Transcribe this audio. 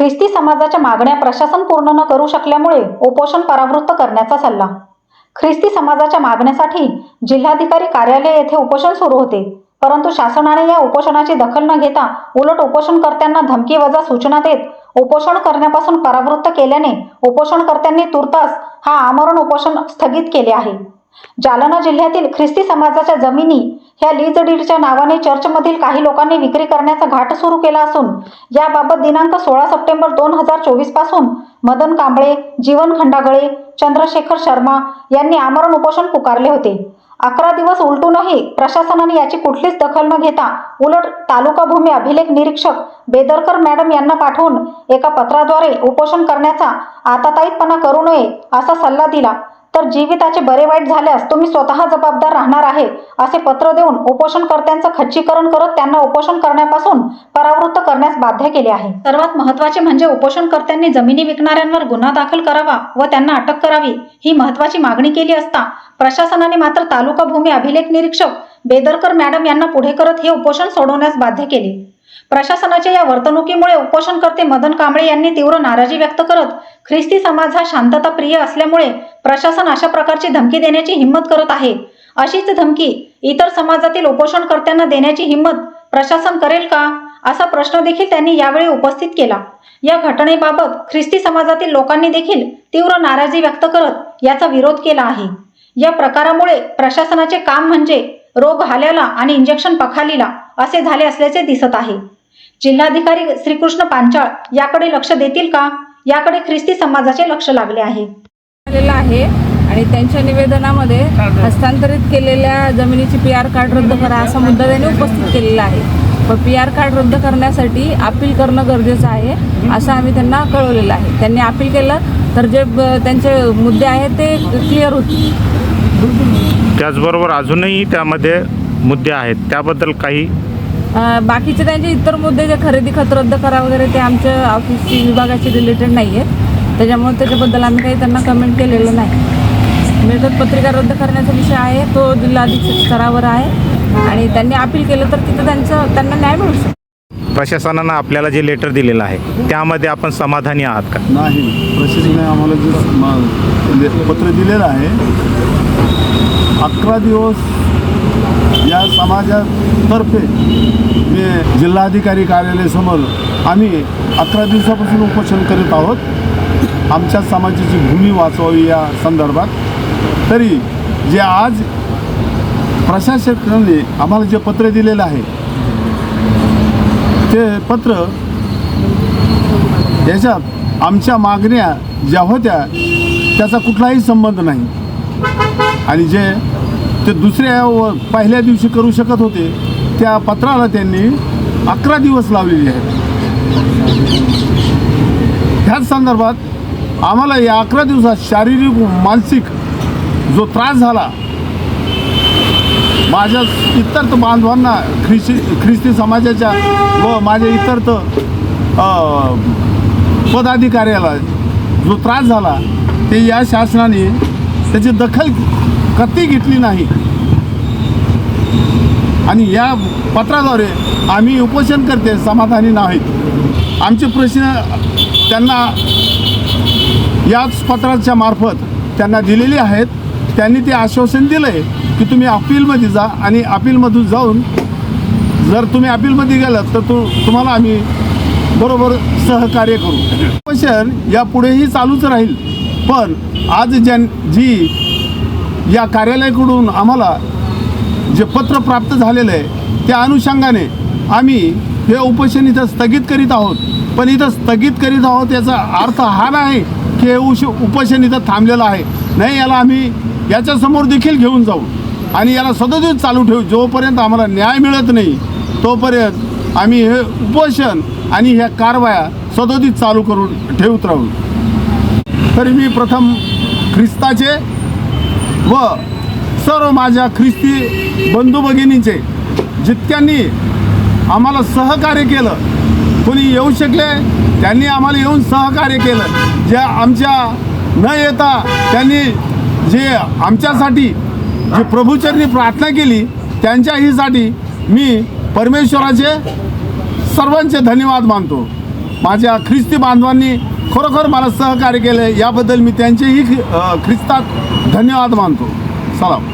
ख्रिस्ती समाजाच्या मागण्या प्रशासन पूर्ण न करू शकल्यामुळे उपोषण परावृत्त करण्याचा सल्ला. ख्रिस्ती समाजाच्या मागण्यासाठी जिल्हाधिकारी कार्यालय येथे उपोषण सुरू होते. परंतु शासनाने या उपोषणाची दखल न घेता उलट उपोषणकर्त्यांना धमकी वजा सूचना देत उपोषण करण्यापासून परावृत्त केल्याने उपोषणकर्त्यांनी तुर्तास हा आमरण उपोषण स्थगित केले आहे. जालना जिल्ह्यातील ख्रिस्ती समाजाच्या जमिनी ह्या लीज डीडच्या नावाने चर्चमधील काही लोकांनी विक्री करण्याचा घाट सुरू केला असून याबाबत दिनांक सोळा सप्टेंबर दोन हजार चोवीसपासून मदन कांबळे जीवन खंडागळे चंद्रशेखर शर्मा यांनी आमरण उपोषण पुकारले होते. अकरा दिवस उलटूनही प्रशासनाने याची कुठलीच दखल न घेता उलट तालुका भूमी अभिलेख निरीक्षक बेदरकर मॅडम यांना पाठवून एका पत्राद्वारे उपोषण करण्याचा आताताईतपणा करू नये असा सल्ला दिला. तर जीविताचे बरे वाईट झाल्यास तुम्ही स्वतः जबाबदार राहणार आहे असे पत्र देऊन उपोषणकर्त्यांचं खच्चीकरण करत त्यांना उपोषण करण्यापासून परावृत्त करण्यास बाध्य केले आहे. सर्वात महत्त्वाचे म्हणजे उपोषणकर्त्यांनी जमिनी विकणाऱ्यांवर गुन्हा दाखल करावा व त्यांना अटक करावी ही महत्त्वाची मागणी केली असता प्रशासनाने मात्र तालुका भूमी अभिलेख निरीक्षक बेदरकर मॅडम यांना पुढे करत हे उपोषण सोडवण्यास बाध्य केले. प्रशासनाच्या या वर्तणुकीमुळे उपोषणकर्ते मदन कांबळे यांनी तीव्र नाराजी व्यक्त करत ख्रिस्ती समाज हा शांतता प्रिय असल्यामुळे प्रशासन अशा प्रकारची धमकी देण्याची हिंमत करत आहे. अशीच धमकी इतर समाजातील उपोषणकर्त्यांना देण्याची हिंमत प्रशासन करेल का? असा प्रश्न देखील त्यांनी यावेळी उपस्थित केला. या घटनेबाबत ख्रिस्ती समाजातील लोकांनी देखील तीव्र नाराजी व्यक्त करत याचा विरोध केला आहे. या प्रकारामुळे प्रशासनाचे काम म्हणजे रोग हाल्याला आणि इंजेक्शन पखालीला असे झाले असल्याचे दिसत आहे. जिल्हाधिकारी श्रीकृष्ण पांचाळ याकडे लक्ष देतील का? याकडे ख्रिस्ती समाजाचे लक्ष लागले आहे. आलेला आहे आणि त्यांच्या निवेदनामध्ये हस्तांतरित केलेल्या जमिनीची पी आर कार्ड रद्द करा असा मुद्दा त्यांनी उपस्थित केलेला आहे. पण पी आर कार्ड रद्द करण्यासाठी अपील करणं गरजेचं आहे असं आम्ही त्यांना कळवलेलं आहे. त्यांनी अपील केलं तर जे त्यांचे मुद्दे आहेत ते क्लिअर होतील. त्याचबरोबर अजूनही त्यामध्ये मुद्दे आहेत. त्याबद्दल काही बाकीचे त्यांचे इतर मुद्दे जे खरेदी खत रद्द करा वगैरे ते आमच्या ऑफिसची विभागाशी रिलेटेड नाही आहेत त्याच्यामुळे त्याच्याबद्दल आम्ही काही त्यांना कमेंट केलेलं नाही. मिळकत पत्रिका रद्द करण्याचा विषय आहे तो जिल्हा अधीक्षक स्तरावर आहे. आणि त्यांनी अपील केलं तर तिथं त्यांचं त्यांना न्याय मिळू शकतो. प्रशासनानं आपल्याला जे लेटर दिलेलं आहे त्यामध्ये आपण समाधानी आहात का? नाही प्रशासनाने आम्हाला जे म- ले- पत्र दिलेलं आहे अकरा दिवस या समाजातर्फे मी जिल्हाधिकारी कार्यालयासमोर आम्ही अकरा दिवसापासून उपोषण करीत आहोत. आमच्या समाजाची भूमी वाचवावी या संदर्भात. तरी जे आज प्रशासकाने आम्हाला जे पत्र दिलेलं आहे ते पत्र याच्यात आमच्या मागण्या ज्या होत्या त्याचा कुठलाही संबंध नाही. आणि जे ते दुसऱ्या व पहिल्या दिवशी करू शकत होते. त्या पत्राला त्यांनी अकरा दिवस लावलेले आहेत. ह्याच संदर्भात आम्हाला या अकरा दिवसात शारीरिक व मानसिक जो त्रास झाला माझ्या इतर बांधवांना ख्रिस्ती ख्रिस्ती समाजाच्या व माझ्या इतर पदाधिकाऱ्याला जो त्रास झाला ते या शासनाने त्याची दखल कधी घेतली नाही. आणि या पत्राद्वारे आम्ही उपोषण करते समाधानी नाहीत. आमचे प्रश्न त्यांना याच पत्राच्या मार्फत त्यांना दिलेले आहेत. त्यांनी ते आश्वासन दिलं आहे की तुम्ही अपीलमध्ये जा आणि अपीलमधून जाऊन जर तुम्ही अपीलमध्ये गेलात तर तु तुम्हाला आम्ही बरोबर सहकार्य करू. उपोषण या पुढेही चालूच राहील. पण आज ज्या जी या कार्यालयाकडून आम्हाला जे पत्र प्राप्त झालेलं आहे त्या अनुषंगाने आम्ही हे उपोषण इथं स्थगित करीत आहोत. पण इथं स्थगित करीत आहोत याचा अर्थ हा नाही की हे उश उपोषण इथं थांबलेलं आहे. नाही याला आम्ही याच्यासमोर देखील घेऊन जाऊ. आणि याला सदोदित चालू ठेवू. जोपर्यंत आम्हाला न्याय मिळत नाही तोपर्यंत आम्ही हे उपोषण आणि ह्या कारवाया सदोदित चालू करून ठेवत राहू. तरी मी प्रथम ख्रिस्ताचे व सर्व माझ्या ख्रिस्ती बंधू भगिनींचे जितक्यांनी आम्हाला सहकार्य केलं कोणी येऊ शकले त्यांनी आम्हाला येऊन सहकार्य केलं. ज्या आमच्या न येता त्यांनी जे आमच्यासाठी जे प्रभूचरणी प्रार्थना केली त्यांच्या हीसाठी मी परमेश्वराचे सर्वांचे धन्यवाद मानतो. माझ्या ख्रिस्ती बांधवांनी खरोखर मला सहकार्य केलं याबद्दल मी त्यांचेही ख्रिस्तात धन्यवाद मानतो. सलाम.